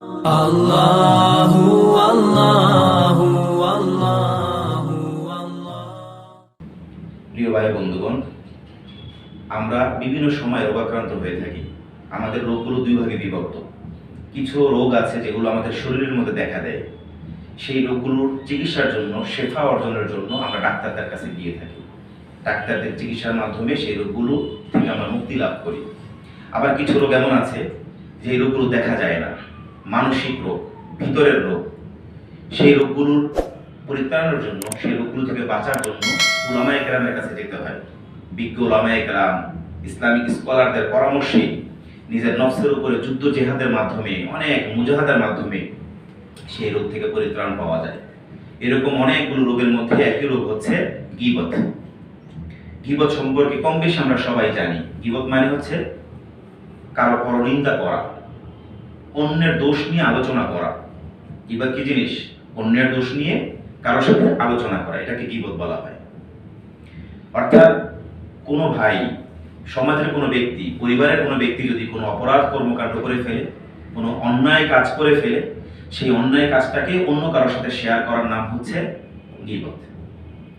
প্রিয় ভাই বন্ধুগণ, আমরা বিভিন্ন সময় রোগাক্রান্ত হয়ে থাকি। আমাদের রোগগুলো দুই ভাগে বিভক্ত। কিছু রোগ আছে যেগুলো আমাদের শরীরের মধ্যে দেখা দেয়। সেই রোগগুলোর চিকিৎসার জন্য, শেফা অর্জনের জন্য আমরা ডাক্তারদের কাছে গিয়ে থাকি। ডাক্তারদের চিকিৎসার মাধ্যমে সেই রোগগুলো থেকে আমরা মুক্তি লাভ করি। আবার কিছু রোগ এমন আছে যে রোগগুলো দেখা যায় না। মানসিক রোগ, ভিতরের রোগ। সেই রোগগুলোর পরিত্রাণের জন্য, সেই রোগগুলো থেকে বাঁচার জন্য উলামায়ে কেরামের কাছে যেতে হয়। বিজ্ঞ উলামায়ে কেরাম, ইসলামিক স্কলারদের পরামর্শে নিজের নফসের উপরে যুদ্ধ জেহাদের মাধ্যমে, অনেক মুজাহাদের মাধ্যমে সেই রোগ থেকে পরিত্রাণ পাওয়া যায়। এরকম অনেকগুলো রোগের মধ্যে একই রোগ হচ্ছে গিবত। গিবত সম্পর্কে কম বেশি আমরা সবাই জানি। গিবত মানে হচ্ছে কারও পরনিন্দা করা। অন্যের দোষ নিয়ে আলোচনা করা। গিবত কি জিনিস? অন্যের দোষ নিয়ে কারোর সাথে আলোচনা করা, এটাকে গিবত বলা হয়। অর্থাৎ কোনো ভাই, সমাজের কোনো ব্যক্তি, পরিবারের কোনো ব্যক্তি যদি কোনো অপরাধ কর্মকাণ্ড করে ফেলে, কোনো অন্যায় কাজ করে ফেলে, সেই অন্যায় কাজটাকে অন্য কারোর সাথে শেয়ার করার নাম হচ্ছে গিবত।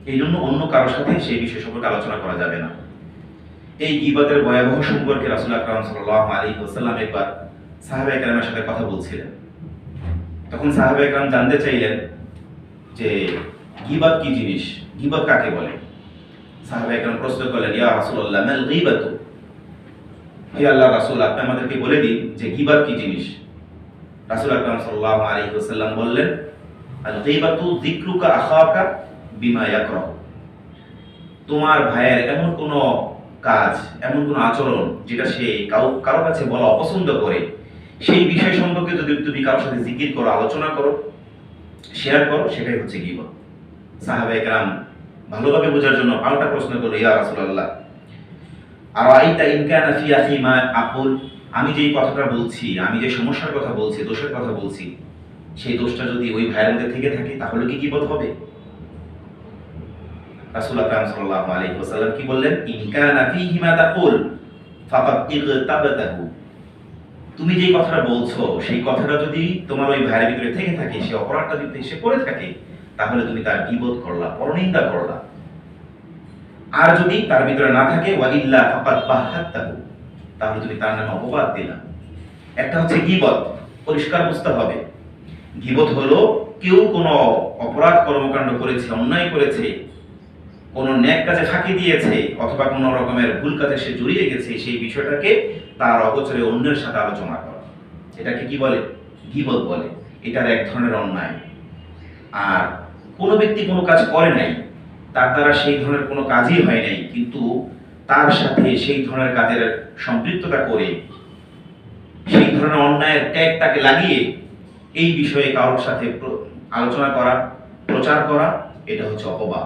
এই জন্য অন্য কারোর সাথে সেই বিষয় সম্পর্কে আলোচনা করা যাবে না। এই গিবতের ভয়াবহ সম্পর্কে রাসুল আকরাম সাল্লাহ আলী ওসাল্লাম একবার সাহাবা একরামের সাথে কথা বলছিলেন। তখন সাহাবা একরাম জানতে চাইলেন যে গিবত কি জিনিস? গিবত কাকে বলে? সাহাবা একরাম প্রশ্ন করলেন, ইয়া রাসূলুল্লাহ, মাল গীবাতু? হে আল্লাহ রাসূল, আপনি আমাদেরকে বলে দিন যে গীবাত কি জিনিস। রাসূল আকরাম সাল্লাল্লাহু আলাইহি ওয়াসাল্লাম বললেন, আল গীবাতু যিকরুকা আখাকা বিমা ইয়াকরাহ। তোমার ভাইয়ের এমন কোনো কাজ, এমন কোনো আচরণ যেটা সে কারও কারও কাছে বলা অপছন্দ করে সেই বিষয় সম্পর্কে যদি তুমি কারোর সাথে জিকির করো, আলোচনা করো শেয়ার করো, সেটাই হচ্ছে গীবত। সাহাবা একরাম ভালোভাবে বোঝার জন্য পাল্টা প্রশ্ন করল, ইয়া রাসূলুল্লাহ আর আইতা ইনকানা ফি আখি মা আকুল? আমি যেই কথাটা বলছি, আমি যে সমস্যার কথা বলছি, দোষের কথা বলছি, সেই দোষটা যদি ওই ভাইয়ের মধ্যে থেকে থাকে, তাহলে কি গীবত হবে? রাসূল আকরাম সাল্লাল্লাহু আলাইহি ওয়াসাল্লাম কি বললেন? ইনকানা ফিহি মা তাকুল ফাকাদ ইগতাবাতাহু তুমি যেই কথাটা বলছো, সেই কথাটা যদি তোমার ওই ভাইয়ের ভিতরে থেকে থাকে, সে অপরাধটা যদি সে করে থাকে, তাহলে তুমি তার বিবোধ করলা? পরনিন্দা করলা। আর যদি তার ভিতরে না থাকে, ওয়াইল্লা ফাকাদ বাহাত্তাহু, তাহলে তুমি তার নামে অপবাদ দিলা। একটা হচ্ছে গীবত, পরিষ্কার বুঝতে হবে। গীবত হলো কেউ কোনো অপরাধ কর্মকাণ্ড করেছে, অন্যায় করেছে কোনো ন্যাক কাজে ফাঁকি দিয়েছে অথবা কোনো রকমের ভুল কাজে সে জড়িয়ে গেছে, সেই বিষয়টাকে তার অগোচরে অন্যের সাথে আলোচনা করা। এটাকে কি বলে? গীবত বলে। এটার এক ধরনের অন্যায়। আর কোনো ব্যক্তি কোনো কাজ করে নাই, তার দ্বারা সেই ধরনের কোনো কাজই হয় নাই, কিন্তু তার সাথে সেই ধরনের কাজের সম্পৃক্ততা করে, সেই ধরনের অন্যায়ের ট্যাগ তাকে লাগিয়ে এই বিষয়ে কারোর সাথে আলোচনা করা, প্রচার করা, এটা হচ্ছে অপবাদ।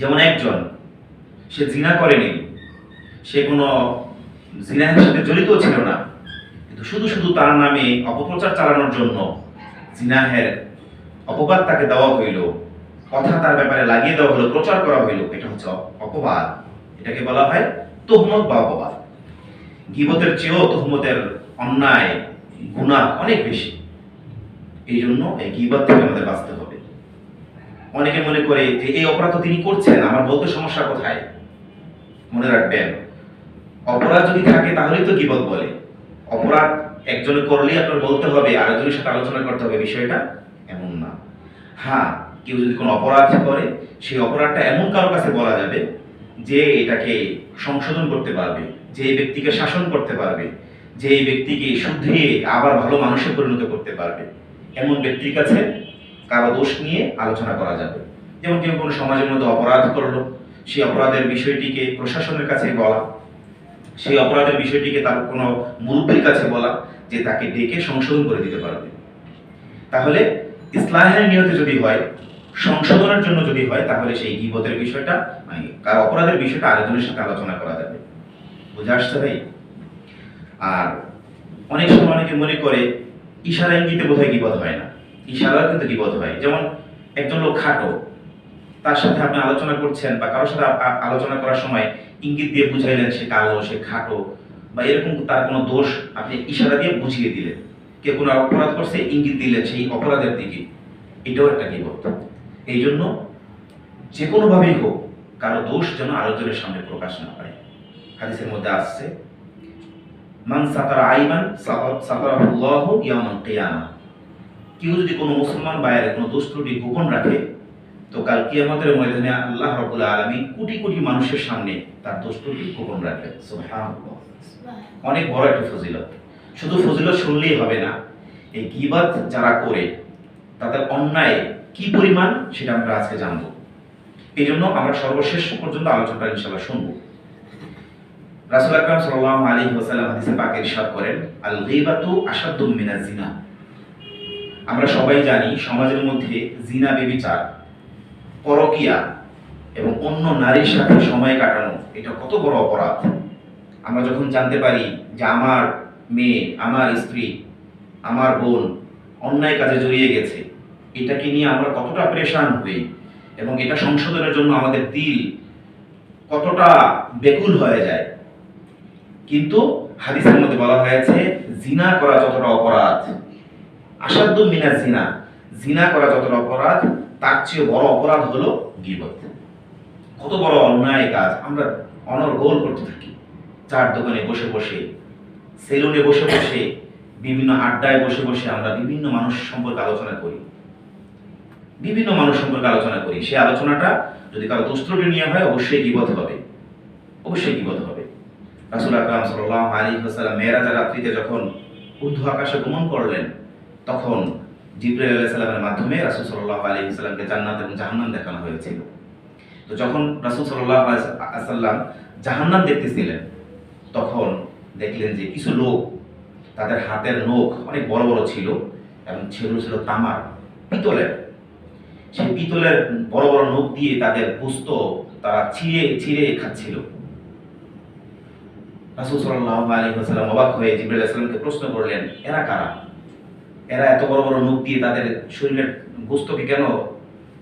যেমন একজন, সে জিনা করেনি, সে কোনো জিনাহের সাথে জড়িত ছিল না, কিন্তু শুধু শুধু তার নামে অপপ্রচার চালানোর জন্য জিনাহের অপবাদ তাকে দেওয়া হইল, কথা তার ব্যাপারে লাগিয়ে দেওয়া হলো, প্রচার করা হইল, এটা হচ্ছে অপবাদ। এটাকে বলা হয় তহমত বা অপবাদ। গিবতের চেয়েও তহমতের অন্যায় গুণা অনেক বেশি। এই জন্য এই গিবত থেকে আমাদের বাঁচতে হবে। অনেকে মনে করে যে এই অপরাধ তিনি করছেন, আমার বলতে সমস্যা কোথায়? মনে রাখবেন, অপরাধ যদি থাকে তাহলেই তো গিবত বলে। অপরাধ একজনে করলেই আপনার বলতে হবে, আরেকজনের সাথে আলোচনা করতে হবে, বিষয়টা এমন না। হ্যাঁ কেউ যদি কোনো অপরাধ করে, সেই অপরাধটা এমন কারও কাছে বলা যাবে যে এটাকে সংশোধন করতে পারবে, যে ব্যক্তিকে শাসন করতে পারবে, যে ব্যক্তিকে শুধরিয়ে আবার ভালো মানুষে পরিণত করতে পারবে। এমন ব্যক্তির কাছে কারও দোষ নিয়ে আলোচনা করা যাবে। যেমন কেউ কোনো সমাজের মধ্যে অপরাধ করল, সেই অপরাধের বিষয়টিকে প্রশাসনের কাছে বলা, সেই অপরাধের বিষয়টিকে তার কোনো মুরব্বীর কাছে বলা, যে তাকে ডেকে সংশোধন করে দিতে পারবে। তাহলে ইসলাহের নিয়তে যদি হয়, সংশোধনের জন্য যদি হয়, তাহলে সেই গিবতের বিষয়টা মানে কার অপরাধের বিষয়টা আরেকজনের সাথে আলোচনা করা যাবে। বুঝে আসছে ভাই? আর অনেক সময় অনেকে মনে করে, ইশারা ইঙ্গিতে বোধহয় গিবত হয় না। ইশারা কিন্তু গিবত হয়? যেমন একজন লোক খাটো, তার সাথে আপনি আলোচনা করছেন বা কারোর সাথে আলোচনা করার সময় ইঙ্গিত দিয়ে বুঝাইলেন সে কালো, সে খাটো, বা এরকম তার কোনো দোষ আপনি ইশারা দিয়ে বুঝিয়ে দিলেন। কে কোনো অপরাধ করছে, ইঙ্গিত দিলেন সেই অপরাধের দিকে। এটাও একটা গিবত এই জন্য যে কোনোভাবেই হোক, কারও দোষ যেন আলোচনের সামনে প্রকাশ না পায়। হাদিসের মধ্যে আসছে, মান সাতারা আইমান সাতারাহুল্লাহু ইয়াউমাল কিয়ামা। কেউ যদি কোনো মুসলমান বাইরে কোনো দোষ ত্রুটি গোপন রাখে তো কাল কিয়ামতের ময়দানে আল্লাহ রাব্বুল আলামিন কোটি কোটি মানুষের সামনে তার দোষ ত্রুটি গোপন রাখবে অনেক বড় একটা ফজিলত। শুধু ফজিলত শুনলেই হবে না এই গিবাত যারা করে তাদের অন্যায় কি পরিমাণ সেটা আমরা আজকে জানব। এই জন্য আমরা সর্বশেষ পর্যন্ত আলোচনাটা ইনশাআল্লাহ শুনব। রাসূল আকরাম সাল্লাল্লাহু আলাইহি ওয়াসাল্লাম হাদিসে পাকে ইরশাদ করেন আল গীবাতু আশাদ্দু মিনাজ জিনা। আমরা সবাই জানি সমাজের মধ্যে জিনা বেবিচার পরকিয়া এবং অন্য নারীর সাথে সময় কাটানো, এটা কত বড় অপরাধ। আমরা যখন জানতে পারি যে আমার মেয়ে, আমার স্ত্রী, আমার বোন অন্যায় কাজে জড়িয়ে গেছে, এটাকে নিয়ে আমরা কতটা প্রেশান হই এবং এটা সংশোধনের জন্য আমাদের দিল কতটা বেকুল হয়ে যায়। কিন্তু হাদিসের মধ্যে বলা হয়েছে, জিনা করা যতটা অপরাধ আসাদ্দু মিনা জিনা। জিনা করা যতটা অপরাধ, তার চেয়ে বড় অপরাধ হলো গিবত। কত বড় অন্যায় কাজ আমরা অনর্গোল করতে থাকি। চার দোকানে বসে বসে, সেলুনে বসে বসে, বিভিন্ন আড্ডায় বসে বসে আমরা বিভিন্ন মানুষ সম্পর্কে আলোচনা করি। বিভিন্ন মানুষ সম্পর্কে আলোচনা করি। সেই আলোচনাটা যদি কারও দুষ্ট্রটি নিয়ে হয়, অবশ্যই গিবত হবে। অবশ্যই গিবত হবে। রাসূল আকরাম সাল্লাল্লাহু আলাইহি ওয়াসাল্লাম মেরাজের রাত্রিতে যখন ঊর্ধ্ব আকাশে গমন করলেন তখন জিব্রাইল আলাইহিস সালামের মাধ্যমে রাসূল সাল্লাল্লাহু আলাইহি ওয়াসাল্লামকে জান্নাত এবং জাহান্নাম দেখানো হয়েছিল। তো যখন রাসূল সাল্লাল্লাহু আলাইহি ওয়াসাল্লাম জাহান্নাম দেখতেছিলেন, তখন দেখলেন যে কিছু লোক, তাদের হাতের নখ অনেক বড় বড় ছিল এবং ছিল ছিল তামার, পিতলের। সেই পিতলের বড় বড় নখ দিয়ে তাদের পুস্ত তারা ছিঁড়ে ছিঁড়ে খাচ্ছিল। রাসূল সাল্লাল্লাহু আলাইহি ওয়াসাল্লাম অবাক হয়ে জিবরাইল আলাইহিস সালামকে প্রশ্ন করলেন, এরা কারা? এরা এত বড় বড় নখ দিয়ে তাদের শরীরের গোস্তকে কেন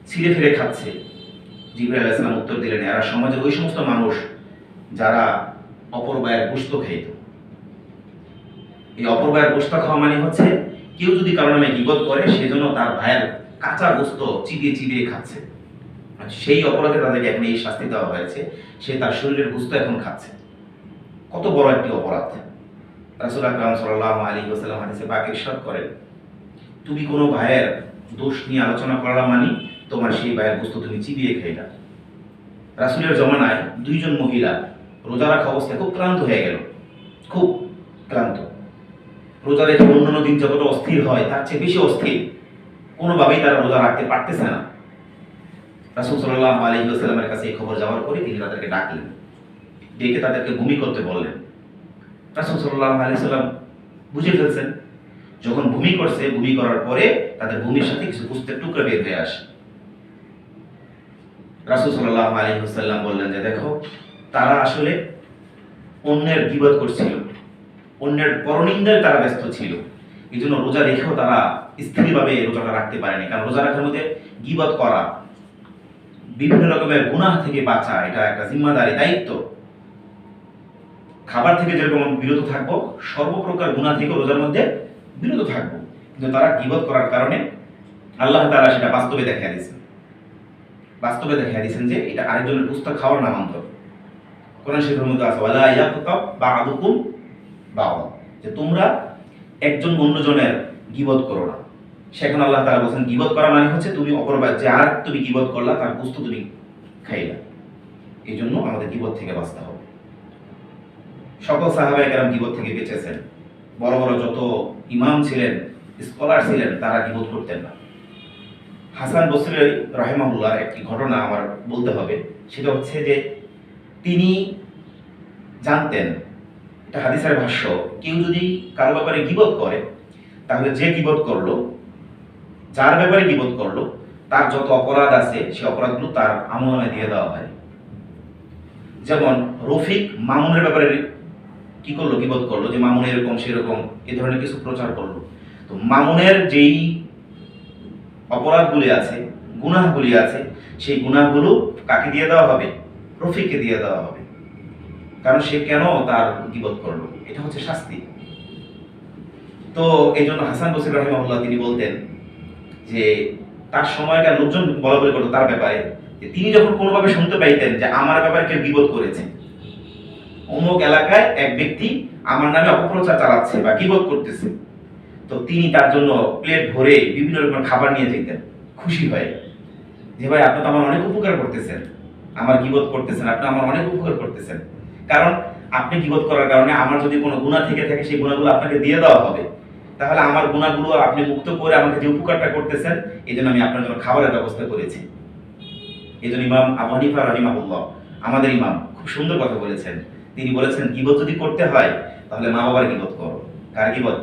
ছিঁড়ে ফিরে খাচ্ছে? জিবরাইল আলাইহিস সালাম উত্তর দিলেন, এরা সমাজে ওই সমস্ত মানুষ যারা অপর ভাইয়ের গোস্ত খাইত। এই অপর ভাইয়ের গোস্ত খাওয়া মানে হচ্ছে কেউ যদি কারও নামে গিবত করে সেজন্য তার ভাইয়ের কাঁচা গোস্ত চিবিয়ে চিবিয়ে খাচ্ছে। সেই অপরাধে তাদেরকে এখন এই শাস্তি দেওয়া হয়েছে, সে তার শরীরের গোস্ত এখন খাচ্ছে। কত বড় একটি অপরাধ। রাসূল আকরাম সাল্লাল্লাহু আলাইহি ওয়াসাল্লাম হাদিসে পাক ইরশাদ করেন তুমি কোনো ভাইয়ের দোষ নিয়ে আলোচনা করা মানে তোমার সেই ভাইয়ের গোস্ত তুমি চিবিয়ে খাইলা রাসূলের জমানায় দুইজন মহিলা রোজা রাখা অবস্থায় খুব ক্লান্ত হয়ে গেল। খুব ক্লান্ত। রোজা রেখে অন্যান্য দিন যতটা অস্থির হয়, তার চেয়ে বেশি অস্থির কোনোভাবেই তারা রোজা রাখতে পারতেছে না। রাসূল সাল্লাল্লাহু আলাইহি ওয়াসাল্লামের কাছে এই খবর যাওয়ার পরে তিনি তাদেরকে ডাকলেন। ডেকে তাদেরকে ভূমি করতে বললেন। রাসূল আলাইহি সাল্লাম বুঝে ফেলছেন যখন ভূমি করছে, ভূমি করার পরে তাদের ভূমির সাথে কিছু পুস্তের টুকরা বের হয়ে আসে। রাসূল সাল্লাল্লাহু আলাইহি ওয়াসাল্লাম বললেন যে, দেখো, তারা আসলে অন্যের বিপদ করছিল। অন্যের পরনিন্দায় তারা ব্যস্ত ছিল। এই জন্য রোজা রেখেও তারা স্থিরভাবে রোজাটা রাখতে পারেনি। কারণ রোজা রাখার মধ্যে গিবত করা, বিভিন্ন রকমের গুনাহ থেকে বাঁচা, এটা একটা জিম্মাদারি দায়িত্ব। খাবার থেকে যেরকম বিরত থাকব, সর্বপ্রকার গুনাহ থেকে রোজার মধ্যে বিরত থাকব। কিন্তু তারা গিবত করার কারণে আল্লাহ তাআলা সেটা বাস্তবে দেখা দিয়েছেন। বাস্তবে দেখা দিয়েছেন যে এটা আরেকজনের পুস্তক খাওয়ার নামান্তর। কোরআন শরীফের মধ্যে আছে ইয়াকুতাব বা'দুকুম বা'দ যে তোমরা একজন অন্যজনের গিবত করো না। সেখানে আল্লাহ তাআলা বলছেন, গিবত করা মানে হচ্ছে তুমি অপর বা- যে আর তুমি গিবত করলা, তার বস্তু তুমি খাইলা। এই জন্য আমাদের গিবত থেকে বাঁচতে হবে। সকল সাহাবায়ে কেরাম গিবত থেকে বেঁচেছেন। বড় বড় যত ইমাম ছিলেন, স্কলার ছিলেন, তারা গিবত করতেন না। হাসান বসরি রহেমাহুল্লাহ একটি ঘটনা আমার বলতে হবে। সেটা হচ্ছে যে তিনি জানতেন, এটা হাদিসের ভাষ্য, কেউ যদি কারও ব্যাপারে গিবত করে, তাহলে যে গিবত করল, যার ব্যাপারে গিবত করল, তার যত অপরাধ আছে, সে অপরাধগুলো তার আমলনামে দিয়ে দেওয়া হয়। যেমন রফিক মামুনের ব্যাপারে কি করল গিবত করল যে মামুন এরকম, সেরকম, এ ধরনের কিছু প্রচার করল। তো মামুনের যেই অপরাধগুলি আছে, গুনাহগুলি আছে, সেই গুনাহগুলো কাকে দিয়ে দেওয়া হবে? রফিককে দিয়ে দেওয়া হবে। কারণ সে কেন তার গিবত করল? এটা হচ্ছে শাস্তি। তো এই জন্য হাসান বসির রহিমাহুল্লাহ তিনি বলতেন যে, তার সময়কার লোকজন বলা বলি করতো তার ব্যাপারে তিনি যখন কোনোভাবে শুনতে পাইতেন যে আমার ব্যাপারে কেউ বিপদ করেছে অমুক এলাকায় এক ব্যক্তি আমার নামে অপপ্রচার চালাচ্ছে বা গিবত করতেছে। তো তিনি তার জন্য প্লেট ভরে বিভিন্ন রকমের খাবার নিয়ে যেতেন খুশি হয়ে। যে ভাই, আপনি তো আমার অনেক উপকার করতেছেন। আমার গিবত করতেছেন, আপনি আমার অনেক উপকার করতেছেন। কারণ আপনি গিবত করার কারণে আমার যদি কোনো গুণা থেকে থাকে, সেই গুণাগুলো আপনাকে দিয়ে দেওয়া হবে। তাহলে আমার গুণাগুলো আপনি মুক্ত করে আমাকে যে উপকারটা করতেছেন, এই জন্য আমি আপনার জন্য খাবারের ব্যবস্থা করেছি। এই জন্য ইমাম আবু হানিফা আমাদের ইমাম, খুব সুন্দর কথা বলেছেন। তিনি বলেছেন গিবত যদি করতে হয়, তাহলে মা বাবার গিবত করো। কার গিবত?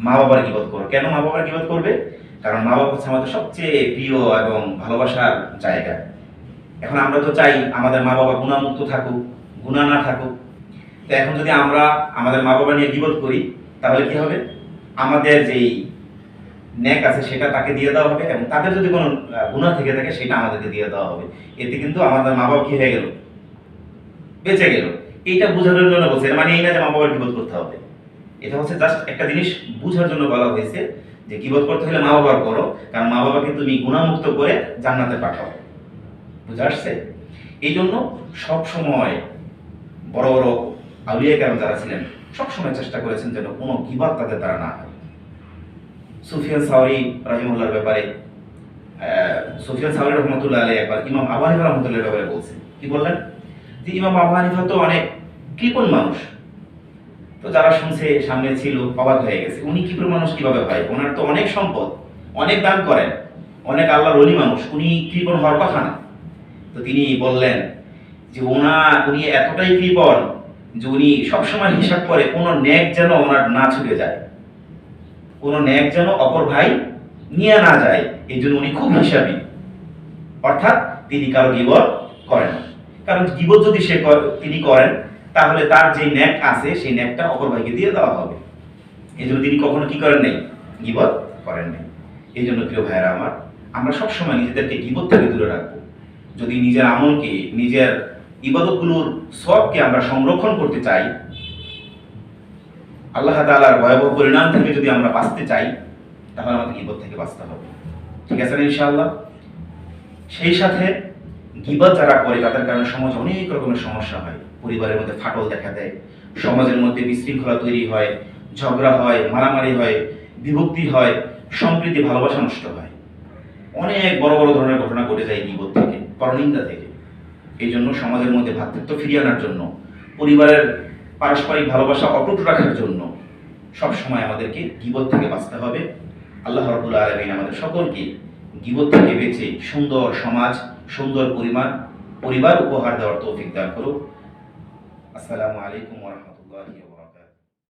মা বাবার গিবত করো। কেন মা বাবার গিবত করবে? কারণ মা বাবা হচ্ছে আমাদের সবচেয়ে প্রিয় এবং ভালোবাসার জায়গা। এখন আমরা তো চাই আমাদের মা বাবা গুণামুক্ত থাকুক, গুণা না থাকুক। তো এখন যদি আমরা আমাদের মা বাবা নিয়ে গিবত করি, তাহলে কি হবে? আমাদের যেই ন্যাক আছে, সেটা তাকে দিয়ে দেওয়া হবে এবং তাদের যদি কোনো গুণা থেকে থাকে, সেটা আমাদেরকে দিয়ে দেওয়া হবে। এতে কিন্তু আমাদের মা বাবা কি হয়ে গেল? বেঁচে গেল। এইটা বোঝানোর জন্য বলছে মানে এই না যে মা বাবার বিপদ করতে হবে। এটা হচ্ছে জাস্ট একটা জিনিস বোঝার জন্য বলা হয়েছে যে কিবোধ করতে হলে মা বাবার করো, কারণ মা বাবাকে তুমি গুণামুক্ত করে জান্নাতে পাঠাও। বুঝে আসছে? এই জন্য সবসময় বড় বড় আউলিয়া কেরাম যারা ছিলেন, সবসময় চেষ্টা করেছেন যেন কোনো কিবাদ তাদের তারা না হয়। সুফিয়ান সাউরি রাহিমুল্লাহর ব্যাপারে সুফিয়ান সাউরি রহমতুল্লাহ আলী একবার ইমাম আবু হানিফা রহমতুল্লাহর ব্যাপারে বলছে। কি বললেন? যে ইমাম আবু হানিফা তো অনেক কৃপণ মানুষ। তো যারা শুনছে, সামনে ছিল, অবাক হয়ে গেছে, উনি কৃপণ মানুষ কীভাবে হয়? ওনার তো অনেক সম্পদ, অনেক দান করেন, অনেক আল্লাহর অলি মানুষ, উনি কৃপণ হওয়ার কথা না। তো তিনি বললেন যে ওনা, উনি এতটাই কৃপণ যে উনি সবসময় হিসাব করে কোনো ন্যাক যেন ওনার না ছুটে যায়। কোনো ন্যাক যেন অপর ভাই নিয়ে না যায় এই জন্য উনি খুব হিসাবী। অর্থাৎ তিনি কারও গিবত করেন না। কারণ গিবত যদি সে তিনি করেন, তাহলে তার যে ন্যাক আছে, সেই ন্যাকটা অপর ভাইকে দিয়ে দেওয়া হবে। এই জন্য তিনি কখনো কি করেন নাই? গিবত করেন নাই। এই জন্য প্রিয় ভাইয়েরা আমার, আমরা সবসময় নিজেদেরকে গিবত থেকে দূরে রাখব। যদি নিজের আমলকে, নিজের ইবাদতগুলোর সবকে আমরা সংরক্ষণ করতে চাই, আল্লাহ তাআলার ভয়াবহ পরিণাম থেকে যদি আমরা বাঁচতে চাই, তাহলে আমাদের গিবত থেকে বাঁচতে হবে। ঠিক আছে না ইনশাআল্লাহ? সেই সাথে গিবত যারা করে, তাদের কারণে সমাজে অনেক রকমের সমস্যা হয়। পরিবারের মধ্যে ফাটল দেখা দেয়, সমাজের মধ্যে বিশৃঙ্খলা তৈরি হয়, ঝগড়া হয়, মারামারি হয়, বিভক্তি হয়, সম্প্রীতি, ভালোবাসা নষ্ট হয়। অনেক বড় বড় ধরনের ঘটনা ঘটে যায় গিবত থেকে, পরনিন্দা থেকে। এই জন্য সমাজের মধ্যে ভ্রাতৃত্ব ফিরিয়ে আনার জন্য, পরিবারের পারস্পরিক ভালোবাসা অটুট রাখার জন্য সব সময় আমাদেরকে গিবত থেকে বাঁচতে হবে। আল্লাহ রাব্বুল আলামিন আমাদের সকলকে গিবত থেকে বেঁচে সুন্দর সমাজ সুন্দর পরিমাণ পরিবার উপহার দেওয়ার তৌফিক দান করুক। আসসালামু আলাইকুম রাহমাতুল্লাহি